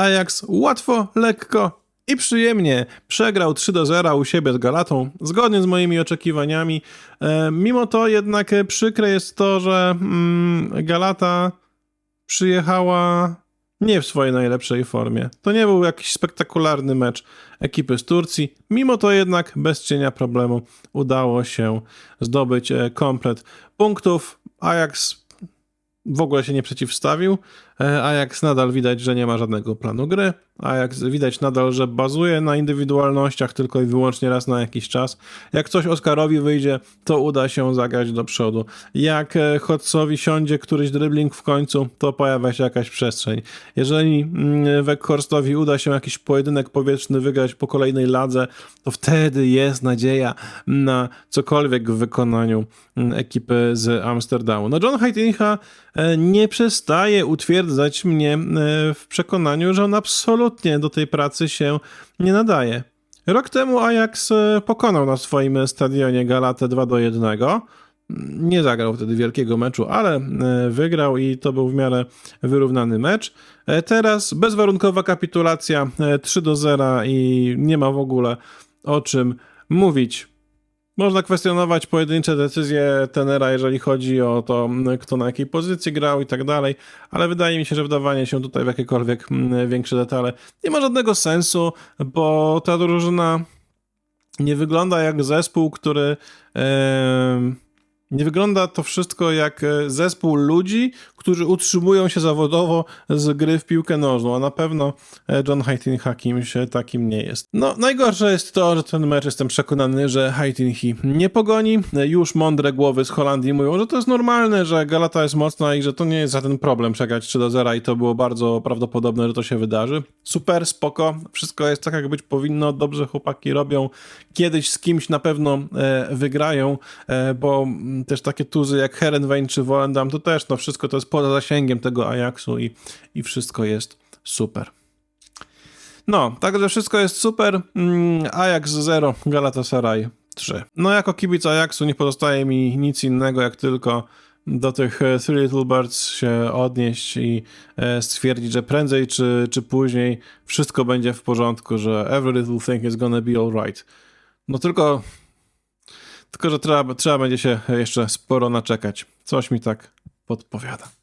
Ajax łatwo, lekko i przyjemnie przegrał 3 do 0 u siebie z Galatą, zgodnie z moimi oczekiwaniami. E, mimo to jednak przykre jest to, że mm, Galata przyjechała nie w swojej najlepszej formie. To nie był jakiś spektakularny mecz ekipy z Turcji. Mimo to jednak bez cienia problemu udało się zdobyć e, komplet punktów. Ajax w ogóle się nie przeciwstawił. E, Ajax nadal widać, że nie ma żadnego planu gry. Ajax widać nadal, że bazuje na indywidualnościach tylko i wyłącznie raz na jakiś czas. Jak coś Oskarowi wyjdzie, to uda się zagrać do przodu. Jak e, Hodsowi siądzie któryś dribbling w końcu, to pojawia się jakaś przestrzeń. Jeżeli mm, Weghorstowi uda się jakiś pojedynek powietrzny wygrać po kolejnej ladze, to wtedy jest nadzieja na cokolwiek w wykonaniu mm, ekipy z Amsterdamu. No John Heitinga e, nie przestaje utwierdzać mnie e, w przekonaniu, że on absolutnie do tej pracy się nie nadaje. Rok temu Ajax e, pokonał na swoim stadionie Galatę 2 do 1. Nie zagrał wtedy wielkiego meczu, ale e, wygrał i to był w miarę wyrównany mecz. Teraz bezwarunkowa kapitulacja e, 3 do 0 i nie ma w ogóle o czym mówić. Można kwestionować pojedyncze decyzje tenera, jeżeli chodzi o to, kto na jakiej pozycji grał i tak dalej, ale wydaje mi się, że wdawanie się tutaj w jakiekolwiek m, większe detale nie ma żadnego sensu, bo ta drużyna nie wygląda jak zespół, który. em, nie wygląda to wszystko jak e, zespół ludzi, którzy utrzymują się zawodowo z gry w piłkę nożną, a na pewno e, John Heitinha kimś takim nie jest. No, najgorsze jest to, że ten mecz jestem przekonany, że Heitinhi nie pogoni. E, Już mądre głowy z Holandii mówią, że to jest normalne, że Galata jest mocna i że to nie jest żaden problem przegrać 3 do 0 i to było bardzo prawdopodobne, że to się wydarzy. Super, spoko, wszystko jest tak jak być powinno, dobrze chłopaki robią. Kiedyś z kimś na pewno e, wygrają, e, bo mm, też takie tuzy jak Herenwein czy Volendam, to też no wszystko to jest poza zasięgiem tego Ajaxu i, i wszystko jest super. No, także wszystko jest super. Mm, Ajax 0, Galatasaray 3. No, jako kibic Ajaxu nie pozostaje mi nic innego, jak tylko do tych e, Three Little Birds się odnieść i e, stwierdzić, że prędzej czy, czy później wszystko będzie w porządku, że every little thing is gonna be alright. No tylko, tylko że trzeba, trzeba będzie się jeszcze sporo naczekać. Coś mi tak podpowiada.